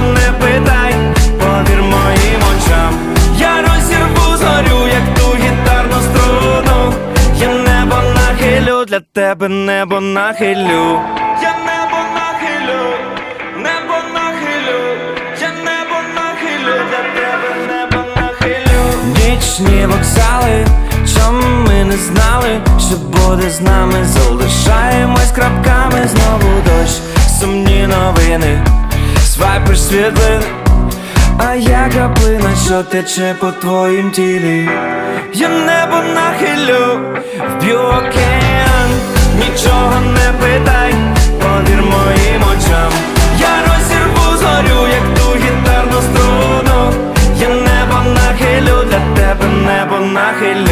не питай, повір моїм очам. Я розірву зорю, як ту гітарну струну. Я небо нахилю, для тебе небо нахилю. Я небо нахилю, небо нахилю, я небо нахилю, для тебе небо нахилю. Нічні вокзали, чому ми не знали, що буде з нами, залишаємось крапками, знову дощ, сумні новини, свайпиш світлин, а я краплина, що тече по твоїм тілі. Я небо нахилю, вб'ю океан, нічого не питай, повір моїм очам. Я розірву зорю, як ту гітарну струну. Я небо нахилю, для тебе небо нахилю.